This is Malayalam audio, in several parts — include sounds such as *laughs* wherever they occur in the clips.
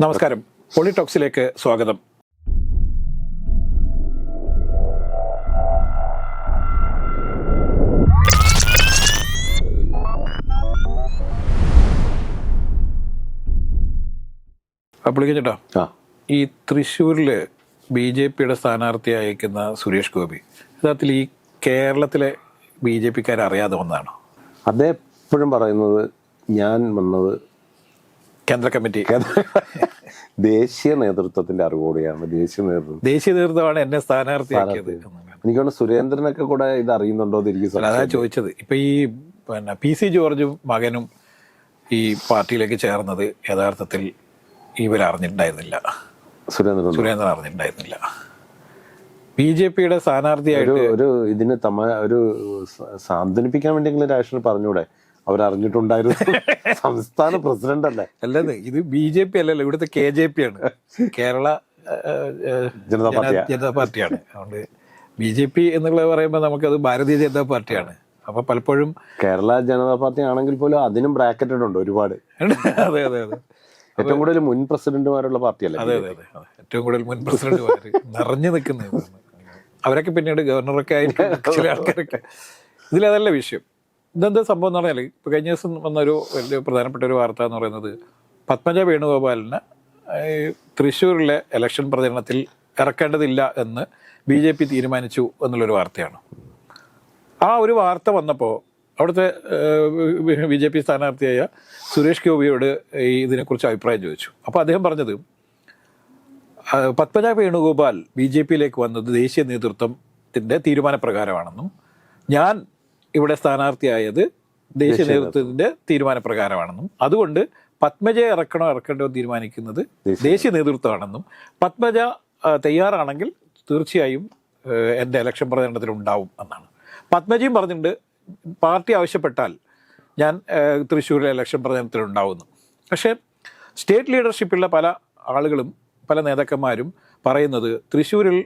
നമസ്കാരം. പൊളിടോക്സിലേക്ക് സ്വാഗതം. അപ്പിളിക്കട്ടോ ആ. ഈ തൃശ്ശൂരിൽ ബി ജെ പിയുടെ സ്ഥാനാർത്ഥി അയക്കുന്ന സുരേഷ് ഗോപി യഥാർത്ഥത്തിൽ ഈ കേരളത്തിലെ ബി ജെ പിക്കാർ അറിയാതെ ഒന്നാണ് അദ്ദേഹം എപ്പോഴും പറയുന്നത് ഞാൻ വന്നത് കേന്ദ്ര കമ്മിറ്റി. *laughs* ദേശീയ നേതൃത്വത്തിന്റെ അറിവോടെയാണ് ദേശീയ നേതൃത്വം. ദേശീയ നേതൃത്വമാണ് എന്നെ സ്ഥാനാർത്ഥിയാക്കിയത് എനിക്കാണ് സുരേന്ദ്രനൊക്കെ കൂടെ ഇത് അറിയുന്നുണ്ടോ എന്ന് എനിക്ക് അതാ ചോദിച്ചത്. ഇപ്പൊ ഈ പിന്നെ പി സി ജോർജും മകനും ഈ പാർട്ടിയിലേക്ക് ചേർന്നത് യഥാർത്ഥത്തിൽ ഇവർ അറിഞ്ഞിട്ടുണ്ടായിരുന്നില്ല. സുരേന്ദ്രൻ. സുരേന്ദ്രൻ അറിഞ്ഞിട്ടുണ്ടായിരുന്നില്ല. ബി ജെ പിയുടെ സ്ഥാനാർത്ഥിയായിട്ട് ഒരു ഇതിന് തമ ഒരു സാന്ത്വനിപ്പിക്കാൻ വേണ്ടിയെങ്കിലും രാഷ്ട്രീയ പറഞ്ഞൂടെ അവരറിഞ്ഞിട്ടുണ്ടായിരുന്നു. *laughs* സംസ്ഥാന പ്രസിഡന്റ് അല്ലേ? അല്ലെന്ന് ഇത് ബി ജെ പി അല്ലല്ലോ ഇവിടുത്തെ കെ ജെ പി ആണ്. കേരള ജനതാ പാർട്ടി ജന- ജനതാ പാർട്ടിയാണ്. അതുകൊണ്ട് ബി ജെ പി എന്നുള്ളത് പറയുമ്പോൾ നമുക്കത് ഭാരതീയ ജനതാ പാർട്ടിയാണ്. അപ്പൊ പലപ്പോഴും കേരള ജനതാ പാർട്ടി ആണെങ്കിൽ പോലും അതിനും ബ്രാക്കറ്റഡ് ഉണ്ട് ഒരുപാട്. അതെ അതെ അതെ. ഏറ്റവും കൂടുതൽ മുൻ പ്രസിഡന്റുമാരുള്ള പാർട്ടിയല്ലേ അതെ അതെ അതെ. ഏറ്റവും കൂടുതൽ മുൻ പ്രസിഡന്റുമാർ നിറഞ്ഞു നിൽക്കുന്നത് അവരൊക്കെ പിന്നീട് ഗവർണറൊക്കെ ആയിട്ട് *laughs* ചില ആൾക്കാരൊക്കെ. ഇതിലതല്ല വിഷയം. ഇതെന്താ സംഭവം എന്ന് പറഞ്ഞാൽ ഇപ്പൊ കഴിഞ്ഞ ദിവസം വന്നൊരു വലിയ പ്രധാനപ്പെട്ട ഒരു വാർത്ത എന്ന് പറയുന്നത് പത്മജ വേണുഗോപാലിന് തൃശ്ശൂരിലെ ഇലക്ഷൻ പ്രചരണത്തിൽ ഇറക്കേണ്ടതില്ല എന്ന് ബി ജെ പി തീരുമാനിച്ചു എന്നുള്ളൊരു വാർത്തയാണ്. ആ ഒരു വാർത്ത വന്നപ്പോൾ അവിടുത്തെ ബി ജെ പി സ്ഥാനാർത്ഥിയായ സുരേഷ് ഗോപിയോട് ഈ ഇതിനെക്കുറിച്ച് അഭിപ്രായം ചോദിച്ചു. അപ്പോൾ അദ്ദേഹം പറഞ്ഞത് പത്മജ വേണുഗോപാൽ ബി ജെ പിയിലേക്ക് വന്നത് ദേശീയ നേതൃത്വത്തിന്റെ തീരുമാനപ്രകാരമാണെന്നും ഞാൻ സ്ഥാനാർത്ഥിയായത് ദേശീയ നേതൃത്വത്തിന്റെ തീരുമാനപ്രകാരമാണെന്നും. അതുകൊണ്ട് പത്മജയെ ഇറക്കണോ ഇറക്കണ്ടോ തീരുമാനിക്കുന്നത് ദേശീയ നേതൃത്വമാണെന്നും. പത്മജ തയ്യാറാണെങ്കിൽ തീർച്ചയായും എന്റെ ഇലക്ഷൻ പ്രചരണത്തിൽ ഉണ്ടാവും എന്നാണ്. പത്മജയും പറഞ്ഞിട്ടുണ്ട് പാർട്ടി ആവശ്യപ്പെട്ടാൽ ഞാൻ തൃശ്ശൂരിലെ ഇലക്ഷൻ പ്രചരണത്തിൽ ഉണ്ടാവുന്നു പക്ഷേ സ്റ്റേറ്റ് ലീഡർഷിപ്പുള്ള പല ആളുകളും പല നേതാക്കന്മാരും പറയുന്നത് തൃശ്ശൂരിൽ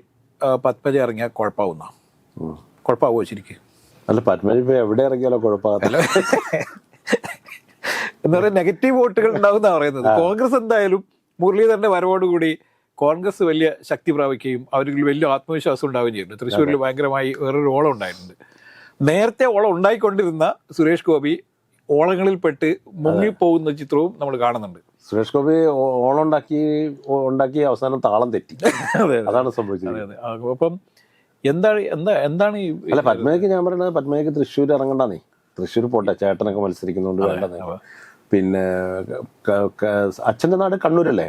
പത്മജ ഇറങ്ങിയാൽ കുഴപ്പമാവുന്ന? കുഴപ്പമാവുമോ കുഴപ്പമാവോ ശരിക്കും? അല്ല പത്മജി എവിടെ ഇറങ്ങിയാലോ കുഴപ്പമില്ല എന്ന് പറയുന്നത് നെഗറ്റീവ് വോട്ടുകൾ ഉണ്ടാവുന്ന പറയുന്നത്. കോൺഗ്രസ് എന്തായാലും മുരളീധരന്റെ വരവോടുകൂടി കോൺഗ്രസ് വലിയ ശക്തി പ്രാപിക്കുകയും അവർക്ക് വലിയ ആത്മവിശ്വാസം ഉണ്ടാവുകയും ചെയ്യുന്നു. തൃശ്ശൂരിൽ ഭയങ്കരമായി വേറൊരു ഓളം ഉണ്ടായിട്ടുണ്ട്. നേരത്തെ ഓളം ഉണ്ടായിക്കൊണ്ടിരുന്ന സുരേഷ് ഗോപി ഓളങ്ങളിൽ ഓളങ്ങളിൽപ്പെട്ട് മുങ്ങിപ്പോകുന്ന ചിത്രവും നമ്മൾ കാണുന്നുണ്ട്. സുരേഷ് ഗോപി ഓളം ഉണ്ടാക്കി ഉണ്ടാക്കി അവസാനം താളം തെറ്റി. *laughs* അതാണ് സംഭവിച്ചത്. അപ്പം എന്താണ് എന്താ എന്താണ് ഈ അല്ല പത്മയ്ക്ക് ഞാൻ പറയുന്നത് പത്മയ്ക്ക് തൃശ്ശൂർ ഇറങ്ങണ്ടെന്നേ തൃശ്ശൂർ പോട്ടെ ചേട്ടനൊക്കെ മത്സരിക്കുന്നോണ്ട് വേണ്ടെന്നേ പിന്നെ അച്ഛന്റെ നാട് കണ്ണൂരല്ലേ.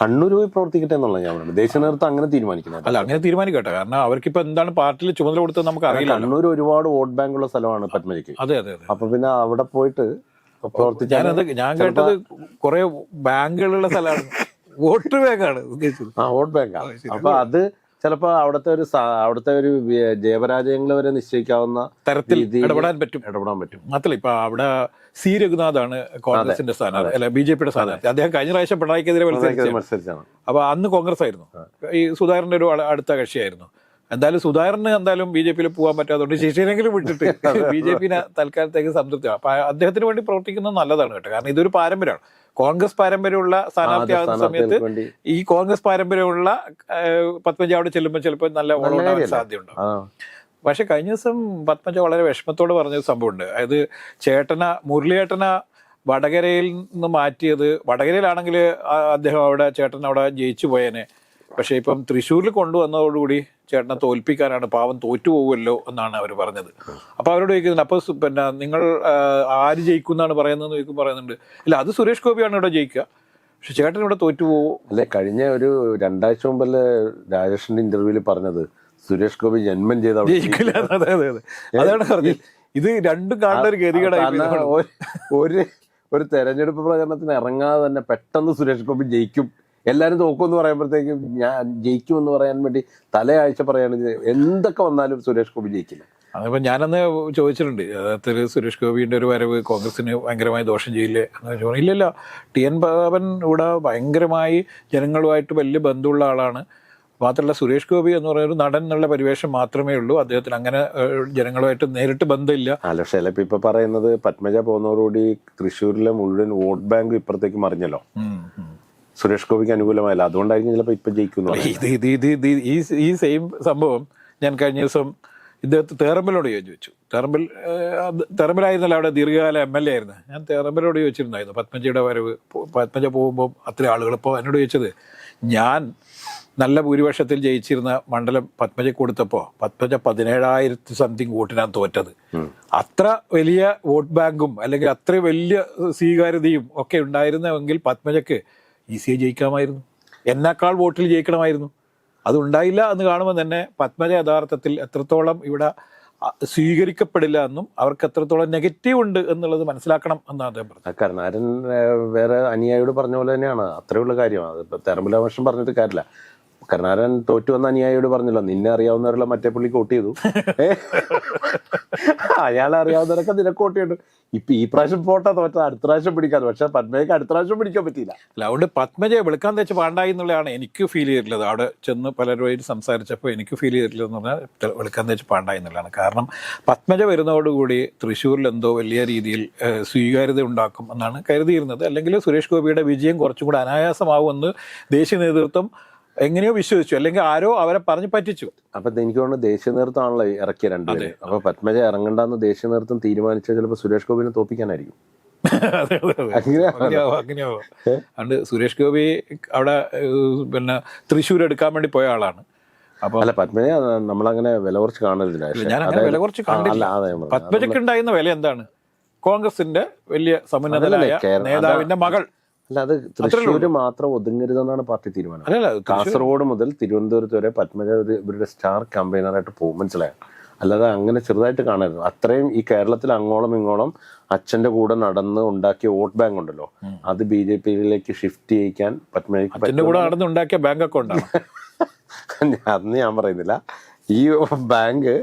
കണ്ണൂർ പോയി പ്രവർത്തിക്കട്ടെ എന്നുള്ള ഞാൻ പറയുന്നത് ദേശീയ നേതൃത്വം അങ്ങനെ തീരുമാനിക്കുന്നത്. അല്ല അങ്ങനെ തീരുമാനിക്കട്ടെ. കാരണം അവർക്കിപ്പോ എന്താണ് പാർട്ടിയിൽ ചുമതല കൊടുത്തത് നമുക്ക് അറിയില്ല കണ്ണൂർ ഒരുപാട് വോട്ട് ബാങ്ക് ഉള്ള സ്ഥലമാണ് പത്മജിക്ക് അതെ അതെ അപ്പൊ പിന്നെ അവിടെ പോയിട്ട് പ്രവർത്തിച്ചാൽ ഞാൻ കേട്ടത് കുറെ ബാങ്കുകളുള്ള സ്ഥലമാണ്. *laughs* വോട്ട് ബാങ്കാണ് ആ വോട്ട് ബാങ്കാണ് അപ്പൊ അത് ചിലപ്പോ അവിടുത്തെ ഒരു അവിടുത്തെ ഒരു ജയപരാജയങ്ങൾ വരെ നിശ്ചയിക്കാവുന്ന തരത്തിൽ ഇടപെടാൻ പറ്റും. ഇടപെടാൻ പറ്റും. മാത്രമല്ല ഇപ്പൊ അവിടെ സി രഘുനാഥാണ് കോൺഗ്രസിന്റെ സ്ഥാനാർത്ഥി അല്ല ബി ജെ പിയുടെ സ്ഥാനാർത്ഥി. അദ്ദേഹം കഴിഞ്ഞ പ്രാവശ്യം പിണറായിക്കെതിരെ മത്സരിച്ചാണ് അപ്പൊ അന്ന് കോൺഗ്രസ് ആയിരുന്നു. ഈ സുധാകരന്റെ ഒരു അടുത്ത കക്ഷിയായിരുന്നു. എന്തായാലും സുധാകരന് എന്തായാലും ബി ജെ പിയിൽ പോകാൻ പറ്റാത്തതുകൊണ്ട് ശിശിരെങ്കിലും വിട്ടിട്ട് *laughs* ബി ജെ പിന്നെ തൽക്കാലത്തേക്ക് സംതൃപ്തിയാണ് അപ്പൊ അദ്ദേഹത്തിന് വേണ്ടി പ്രവർത്തിക്കുന്നത് നല്ലതാണ് കേട്ടോ. കാരണം ഇതൊരു പാരമ്പര്യമാണ്. കോൺഗ്രസ് പാരമ്പര്യമുള്ള സ്ഥാനാർത്ഥിയാകുന്ന സമയത്ത് ഈ കോൺഗ്രസ് പാരമ്പര്യമുള്ള പത്മജ അവിടെ ചെല്ലുമ്പോൾ ചിലപ്പോൾ നല്ല ഓളം ഉണ്ടാവാൻ സാധ്യതയുണ്ട്. പക്ഷെ കഴിഞ്ഞ ദിവസം പത്മജ വളരെ വിഷമത്തോട് പറഞ്ഞൊരു സംഭവമുണ്ട്. അതായത് ചേട്ടന മുരളിയേട്ടന വടകരയിൽ നിന്ന് മാറ്റിയത് വടകരയിലാണെങ്കിൽ അദ്ദേഹം അവിടെ ചേട്ടൻ അവിടെ ജയിച്ചു പോയേനെ. പക്ഷെ ഇപ്പം തൃശ്ശൂരിൽ കൊണ്ടുവന്നതോടുകൂടി ചേട്ടനെ തോൽപ്പിക്കാനാണ് പാവം തോറ്റു പോകുമല്ലോ എന്നാണ് അവർ പറഞ്ഞത്. അപ്പോൾ അവരോട് ചോദിക്കുന്നുണ്ട് അപ്പോൾ പിന്നെ നിങ്ങൾ ആര് ജയിക്കും എന്നാണ് പറയുന്നത് ചോദിക്കും പറയുന്നുണ്ട് ഇല്ല അത് സുരേഷ് ഗോപിയാണ് ഇവിടെ ജയിക്കുക. പക്ഷെ ചേട്ടൻ ഇവിടെ തോറ്റു പോകുമോ അല്ലെ കഴിഞ്ഞ ഒരു രണ്ടാഴ്ച മുമ്പല്ലേ രാജേഷിന്റെ ഇന്റർവ്യൂവിൽ പറഞ്ഞത് സുരേഷ് ഗോപി ജന്മം ചെയ്ത ജയിക്കില്ല. അതെ അതെ അതെ. അതാണ് പറഞ്ഞത്. ഇത് രണ്ടും കാണുന്ന ഒരു ഗതികേടായി ഒരു- ഒരു ഒരു തെരഞ്ഞെടുപ്പ് പ്രചരണത്തിന് ഇറങ്ങാതെ തന്നെ പെട്ടെന്ന് സുരേഷ് ഗോപി ജയിക്കും. എല്ലാരും തോക്കുമെന്ന് പറയുമ്പോഴത്തേക്കും ഞാൻ ജയിക്കുമെന്ന് പറയാൻ വേണ്ടി തലയാഴ്ച പറയുകയാണെങ്കിൽ എന്തൊക്കെ വന്നാലും സുരേഷ് ഗോപി ജയിക്കില്ല. അതിപ്പോൾ ഞാനന്ന് ചോദിച്ചിട്ടുണ്ട് യഥാർത്ഥത്തിൽ സുരേഷ് ഗോപിയുടെ ഒരു വരവ് കോൺഗ്രസിന് ഭയങ്കരമായി ദോഷം ചെയ്യില്ലേ എന്ന് ചോദിച്ചു. ഇല്ലല്ല ടി എൻ ബാബൻ ഇവിടെ ഭയങ്കരമായി ജനങ്ങളുമായിട്ട് വലിയ ബന്ധമുള്ള ആളാണ്. മാത്രമല്ല സുരേഷ് ഗോപി എന്ന് പറയുന്ന ഒരു നടൻ എന്നുള്ള പരിവേഷം മാത്രമേ ഉള്ളൂ. അദ്ദേഹത്തിന് അങ്ങനെ ജനങ്ങളുമായിട്ട് നേരിട്ട് ബന്ധമില്ല. അല്ല പക്ഷേ ഇപ്പൊ ഇപ്പൊ പറയുന്നത് പത്മജ പോകുന്നതോടുകൂടി തൃശ്ശൂരിലെ മുഴുവൻ വോട്ട് ബാങ്ക് ഇപ്പുറത്തേക്ക് മറിഞ്ഞല്ലോ. സുരേഷ് ഗോപിക്ക് അനുകൂലമായില്ല. അതുകൊണ്ടായിരിക്കും ചിലപ്പോൾ ഇപ്പം ജയിക്കുന്നു ഇത് ഇത് ഇത് ഇത് ഈ ഈ സെയിം സംഭവം ഞാൻ കഴിഞ്ഞ ദിവസം ഇദ്ദേഹത്തെ തേറമ്പലോട് ചോദിച്ചു. തേറമ്പൽ തേറമ്പലായിരുന്നല്ലോ അവിടെ ദീർഘകാല എം എൽ എ ആയിരുന്നു. ഞാൻ തേറമ്പലോട് ചോദിച്ചിരുന്നായിരുന്നു പത്മജിയുടെ വരവ് പത്മജ പോകുമ്പോൾ അത്ര ആളുകൾ ഇപ്പോൾ എന്നോട് ചോദിച്ചത് ഞാൻ നല്ല ഭൂരിപക്ഷത്തിൽ ജയിച്ചിരുന്ന മണ്ഡലം പത്മജ കൊടുത്തപ്പോൾ പത്മജ പതിനേഴായിരത്തി സംതിങ് വോട്ടിനാണ് തോറ്റത്. അത്ര വലിയ വോട്ട് ബാങ്കും അല്ലെങ്കിൽ അത്ര വലിയ സ്വീകാര്യതയും ഒക്കെ ഉണ്ടായിരുന്നെങ്കിൽ പത്മജക്ക് ഈസിയായി ജയിക്കാമായിരുന്നു. എന്നെക്കാൾ വോട്ടിൽ ജയിക്കണമായിരുന്നു. അതുണ്ടായില്ല എന്ന് കാണുമ്പോൾ തന്നെ പത്മജ യഥാർത്ഥത്തിൽ എത്രത്തോളം ഇവിടെ സ്വീകരിക്കപ്പെടില്ല എന്നും അവർക്ക് എത്രത്തോളം നെഗറ്റീവ് ഉണ്ട് എന്നുള്ളത് മനസ്സിലാക്കണം എന്നാണ് അദ്ദേഹം പറഞ്ഞത്. കരുണാരൻ വേറെ അനുയായിയോട് പറഞ്ഞ പോലെ തന്നെയാണ്. അത്രയുള്ള കാര്യമാണ് അതിപ്പോ ഇപ്പം വർഷം പറഞ്ഞിട്ട് കാര്യമില്ല. കരുണാരൻ തോറ്റു വന്ന അനുയായിയോട് പറഞ്ഞല്ലോ നിന്നെ അറിയാവുന്നവരുള്ള മറ്റേ പുള്ളിക്ക് വോട്ട് ചെയ്തു. *laughs* അയാളെ അറിയാവുന്നവരൊക്കെ നിനക്ക് വോട്ട് ചെയ്തു. ഇപ്പൊ ഈ പ്രാവശ്യം പോട്ടാ തോറ്റ അടുത്ത പ്രാവശ്യം പിടിക്കാതെ പക്ഷെ പത്മയ്ക്ക് അടുത്ത പ്രാവശ്യം പിടിക്കാൻ പറ്റിയില്ല. അല്ല അതുകൊണ്ട് പത്മജയെ വെളുക്കാൻ തെച്ച് പാണ്ടായി എന്നുള്ളതാണ് എനിക്ക് ഫീൽ ചെയ്തിട്ടുള്ളത്. അവിടെ ചെന്ന് പലരുമായിട്ട് സംസാരിച്ചപ്പോൾ എനിക്ക് ഫീൽ ചെയ്തിട്ടുള്ളതെന്ന് പറഞ്ഞാൽ വിളിക്കാൻ തെച്ച് പാണ്ടായി എന്നുള്ളതാണ്. കാരണം പത്മജ വരുന്നതോടുകൂടി തൃശ്ശൂരിൽ എന്തോ വലിയ രീതിയിൽ സ്വീകാര്യത ഉണ്ടാക്കും എന്നാണ് കരുതിയിരുന്നത്. അല്ലെങ്കിൽ സുരേഷ് ഗോപിയുടെ വിജയം കുറച്ചും കൂടി അനായാസമാവുമെന്ന് ദേശീയ നേതൃത്വം എങ്ങനെയോ വിശ്വസിച്ചു. അല്ലെങ്കിൽ ആരോ അവരെ പറഞ്ഞു പറ്റിച്ചു. അപ്പൊ എനിക്ക് തോന്നുന്നു ദേശീയ നേതൃത്വമാണല്ലോ ഇറക്കിയ രണ്ടുപേര് അപ്പൊ പത്മജ ഇറങ്ങണ്ടെന്ന് ദേശീയ നേതൃത്വം തീരുമാനിച്ചാൽ ചിലപ്പോൾ സുരേഷ് ഗോപിനെ തോപ്പിക്കാനായിരിക്കും. അങ്ങനെയാവും. അതുകൊണ്ട് സുരേഷ് ഗോപി അവിടെ പിന്നെ തൃശ്ശൂർ എടുക്കാൻ വേണ്ടി പോയ ആളാണ്. അപ്പൊ അല്ല പത്മജ നമ്മളങ്ങനെ വില കുറച്ച് കാണരുതില്ല ഞാൻ അങ്ങനെ വില കുറച്ച്. പത്മജയ്ക്ക് ഉണ്ടായിരുന്ന വില എന്താണ്? കോൺഗ്രസിന്റെ വലിയ സമുന്നതനായ നേതാവിന്റെ മകൾ. അല്ല അത് തൃശ്ശൂര് മാത്രം ഒതുങ്ങരുതെന്നാണ് പാർട്ടി തീരുമാനം. അല്ല കാസർഗോഡ് മുതൽ തിരുവനന്തപുരത്ത് വരെ പത്മജ ഇവരുടെ സ്റ്റാർ കമ്പൈനറായിട്ട് പോകും മനസ്സിലായോ? അല്ലാതെ അങ്ങനെ ചെറുതായിട്ട് കാണരുത്. അത്രയും ഈ കേരളത്തിൽ അങ്ങോളം ഇങ്ങോളം അച്ഛന്റെ കൂടെ നടന്ന് ഉണ്ടാക്കിയ വോട്ട് ബാങ്ക് ഉണ്ടല്ലോ അത് ബി ജെ പിയിലേക്ക് ഷിഫ്റ്റ് ചെയ്യിക്കാൻ അച്ഛന്റെ കൂടെ നടന്നുണ്ടാക്കിയ ബാങ്ക് അക്കൗണ്ട് അന്ന് ഞാൻ പറയുന്നില്ല. ഈ ബാങ്ക്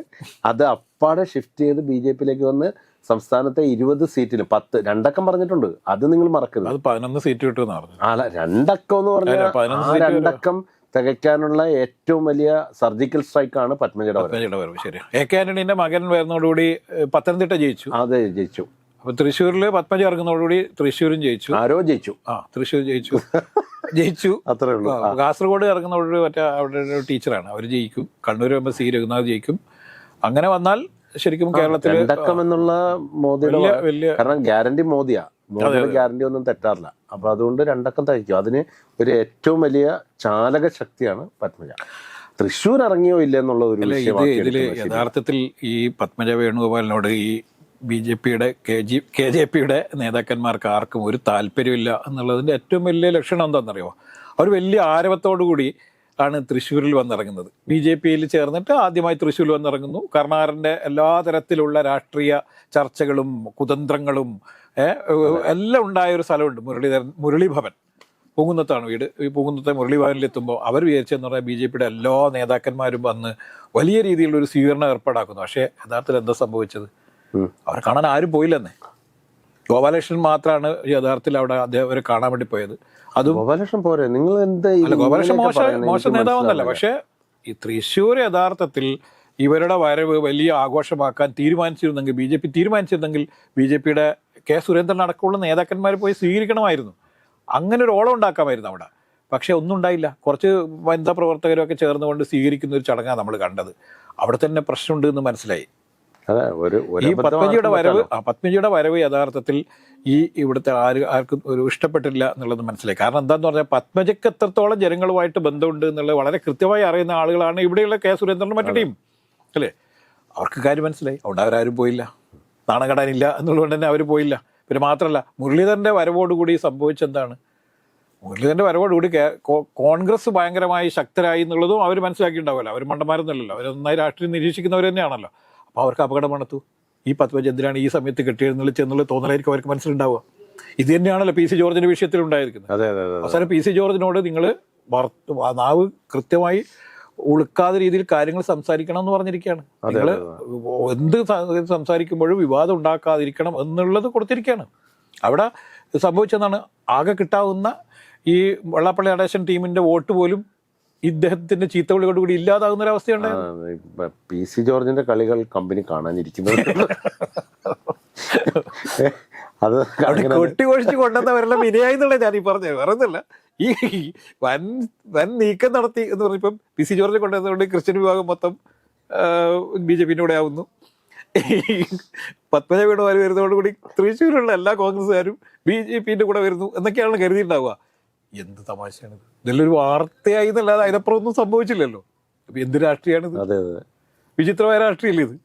അത് അപ്പാടെ ഷിഫ്റ്റ് ചെയ്ത് ബി ജെ പിയിലേക്ക് വന്ന് സംസ്ഥാനത്തെ ഇരുപത് സീറ്റിന് പത്ത് രണ്ടക്കം പറഞ്ഞിട്ടുണ്ട്. അത് നിങ്ങൾ മറക്കരുത്. അത് പതിനൊന്ന് സീറ്റ് കിട്ടും അല്ല രണ്ടക്കം എന്ന് പറഞ്ഞാൽ ആ രണ്ടക്കം തികയ്ക്കാനുള്ള ഏറ്റവും വലിയ സർജിക്കൽ സ്ട്രൈക്ക് ആണ് പത്മജയുടെ വരവ് ശരി. എ കെ ആന്റണിന്റെ മകൻ വരുന്നതോടുകൂടി പത്തനംതിട്ട ജയിച്ചു. അതെ ജയിച്ചു. അപ്പൊ തൃശ്ശൂരിൽ പത്മജ ഇറങ്ങുന്നതോടുകൂടി തൃശ്ശൂരും ജയിച്ചു. ആരോ ജയിച്ചു. ആ തൃശ്ശൂർ ജയിച്ചു. ജയിച്ചു. *laughs* അത്രേ ഉള്ളൂ. കാസർഗോഡ് ഇറങ്ങുന്നതോടുകൂടി മറ്റേ അവിടെ ഒരു ടീച്ചറാണ്. അവർ ജയിക്കും. കണ്ണൂർ വരുമ്പോൾ സി രഘുനാഥ് ജയിക്കും. അങ്ങനെ വന്നാൽ ശരിക്കും കേരളത്തിൽ രണ്ടക്കം എന്നുള്ള മോദിയുടെ കാരണം ഗ്യാരണ്ടി മോദിയാ. മോദിയുടെ ഗ്യാരണ്ടി ഒന്നും തെറ്റാറില്ല. അപ്പൊ അതുകൊണ്ട് രണ്ടക്കം തയ്ക്കും. അതിന് ഒരു ഏറ്റവും വലിയ ചാലക ശക്തിയാണ് പത്മജ. തൃശ്ശൂർ ഇറങ്ങിയോ ഇല്ല എന്നുള്ള ഒരു ഇതിൽ യഥാർത്ഥത്തിൽ ഈ പത്മജ വേണുഗോപാലിനോട് ഈ ബി ജെ പിയുടെ കെ ജി കെ ജെ പിയുടെ നേതാക്കന്മാർക്ക് ആർക്കും ഒരു താല്പര്യമില്ല എന്നുള്ളതിന്റെ ഏറ്റവും വലിയ ലക്ഷണം എന്താണെന്നറിയോ അവർ വലിയ ആരവത്തോടു കൂടി ആണ് തൃശ്ശൂരിൽ വന്നിറങ്ങുന്നത്. ബി ജെ പിയിൽ ചേർന്നിട്ട് ആദ്യമായി തൃശ്ശൂരിൽ വന്നിറങ്ങുന്നു. കർണാറിന്റെ എല്ലാ തരത്തിലുള്ള രാഷ്ട്രീയ ചർച്ചകളും കുതന്ത്രങ്ങളും എല്ലാം ഉണ്ടായ ഒരു സ്ഥലമുണ്ട്. മുരളീധരൻ മുരളീഭവൻ. പൂങ്കുന്നത്താണ് വീട്. ഈ പൂങ്കുന്നത്തെ മുരളീഭവനിലെത്തുമ്പോൾ അവർ വിചാരിച്ചെന്ന് പറഞ്ഞാൽ ബി ജെ പിയുടെ എല്ലാ നേതാക്കന്മാരും വന്ന് വലിയ രീതിയിലുള്ള ഒരു സ്വീകരണം ഏർപ്പാടാക്കുന്നു. പക്ഷേ യഥാർത്ഥത്തിൽ എന്താ സംഭവിച്ചത്? അവർ കാണാൻ ആരും പോയില്ലെന്നേ. ഗോപാലകൃഷ്ണൻ മാത്രമാണ് യഥാർത്ഥത്തിൽ അവിടെ അദ്ദേഹം അവരെ കാണാൻ വേണ്ടി പോയത്. അതും ഗോപാലകൃഷ്ണൻ പോരെ? നിങ്ങൾ എന്താ ഗോപാലകൃഷ്ണൻ മോശ മോശം നേതാവെന്നല്ല. പക്ഷേ ഈ തൃശ്ശൂർ യഥാർത്ഥത്തിൽ ഇവരുടെ വരവ് വലിയ ആഘോഷമാക്കാൻ തീരുമാനിച്ചിരുന്നെങ്കിൽ ബി ജെ പി തീരുമാനിച്ചിരുന്നെങ്കിൽ ബി ജെ പിയുടെ കെ സുരേന്ദ്രൻ അടക്കമുള്ള നേതാക്കന്മാർ പോയി സ്വീകരിക്കണമായിരുന്നു. അങ്ങനെ ഒരു ഓളം ഉണ്ടാക്കാമായിരുന്നു അവിടെ. പക്ഷെ ഒന്നും ഉണ്ടായില്ല. കുറച്ച് വനിതാ പ്രവർത്തകരൊക്കെ ചേർന്നുകൊണ്ട് സ്വീകരിക്കുന്ന ഒരു ചടങ്ങാണ് നമ്മൾ കണ്ടത്. അവിടെ തന്നെ പ്രശ്നമുണ്ട് എന്ന് മനസ്സിലായി. അതെ ഒരു ഒരു ഈ പത്മജിയുടെ വരവ് ആ പത്മജിയുടെ വരവ് യഥാർത്ഥത്തിൽ ഈ ഇവിടുത്തെ ആര് ആർക്കും ഒരു ഇഷ്ടപ്പെട്ടില്ല എന്നുള്ളത് മനസ്സിലായി. കാരണം എന്താന്ന് പറഞ്ഞാൽ പത്മജയ്ക്ക് എത്രത്തോളം ജനങ്ങളുമായിട്ട് ബന്ധമുണ്ട് എന്നുള്ളത് വളരെ കൃത്യമായി അറിയുന്ന ആളുകളാണ് ഇവിടെയുള്ള കെ സുരേന്ദ്രനും മറ്റു ടീം. അല്ലേ? അവർക്ക് കാര്യം മനസ്സിലായി. അതുകൊണ്ട് അവരാരും പോയില്ല. നാണം കടാനില്ല എന്നുള്ളതുകൊണ്ട് തന്നെ അവർ പോയില്ല. പിന്നെ മാത്രമല്ല മുരളീധരന്റെ വരവോടുകൂടി സംഭവിച്ചെന്താണ്? മുരളീധരന്റെ വരവോടുകൂടി കോൺഗ്രസ് ഭയങ്കരമായി ശക്തരായി എന്നുള്ളതും അവർ മനസ്സിലാക്കിയിട്ടുണ്ടാവുമല്ലോ. അവർ മണ്ടന്മാരൊന്നുമല്ലല്ലോ. അവർ നന്നായി രാഷ്ട്രീയം നിരീക്ഷിക്കുന്നവർ തന്നെയാണല്ലോ. അപ്പോൾ അവർക്ക് അപകടം മണത്തു ഈ പത്മജ എന്തിനാണ് ഈ സമയത്ത് കെട്ടിയെന്നുള്ളിൽ ചെന്നുള്ള തോന്നലായിരിക്കും അവർക്ക് മനസ്സിലുണ്ടാവുക. ഇത് തന്നെയാണല്ലോ പി സി ജോർജിന്റെ വിഷയത്തിൽ ഉണ്ടായിരിക്കുന്നത്. അവസാനം പി സി ജോർജിനോട് നിങ്ങൾ നാവ് കൃത്യമായി ഉളുക്കാതെ രീതിയിൽ കാര്യങ്ങൾ സംസാരിക്കണം എന്ന് പറഞ്ഞിരിക്കുകയാണ്. നിങ്ങൾ എന്ത് സംസാരിക്കുമ്പോഴും വിവാദം ഉണ്ടാക്കാതിരിക്കണം എന്നുള്ളത് കൊടുത്തിരിക്കുകയാണ്. അവിടെ സംഭവിച്ചെന്നാണ് ആകെ കിട്ടാവുന്ന ഈ വെള്ളാപ്പള്ളി നടേശൻ ടീമിന്റെ വോട്ട് പോലും ഇദ്ദേഹത്തിന്റെ ചീത്തവിളിയോട് കൂടി ഇല്ലാതാകുന്ന ഒരു അവസ്ഥയുണ്ടായിരുന്നു. പി സി ജോർജിന്റെ കളികൾ കമ്പനി കാണാനിരിക്കുന്നത് അത് കൊട്ടിപൊഴിച്ചു കൊണ്ടുവന്നവരെല്ലാം വിനയായി എന്നുള്ള ഞാൻ ഈ പറഞ്ഞത്. വേറെ ഒന്നുമല്ല. ഈ വൻ വൻ നീക്കം നടത്തി എന്ന് പറഞ്ഞപ്പം പി സി ജോർജ് കൊണ്ടുവന്നതുകൊണ്ട് ക്രിസ്ത്യൻ വിഭാഗം മൊത്തം ബി ജെ പിന്നൂടെ ആവുന്നു. പത്മജയുടെ വാര് വരുന്നതോടുകൂടി തൃശ്ശൂരുള്ള എല്ലാ കോൺഗ്രസ്സുകാരും ബി ജെ പിന്റെ കൂടെ വരുന്നു എന്നൊക്കെയാണ് കരുതിയിട്ടുണ്ടാവുക. എന്ത് തമാശയാണ് ഇതെല്ലാം ഒരു വാർത്തയായി എന്നല്ലാതെ അതിനപ്പുറം ഒന്നും സംഭവിച്ചില്ലല്ലോ. അപ്പൊ എന്ത് രാഷ്ട്രീയമാണ് അതെ അതെ. വിചിത്രമായ രാഷ്ട്രീയല്ലേ ഇത്?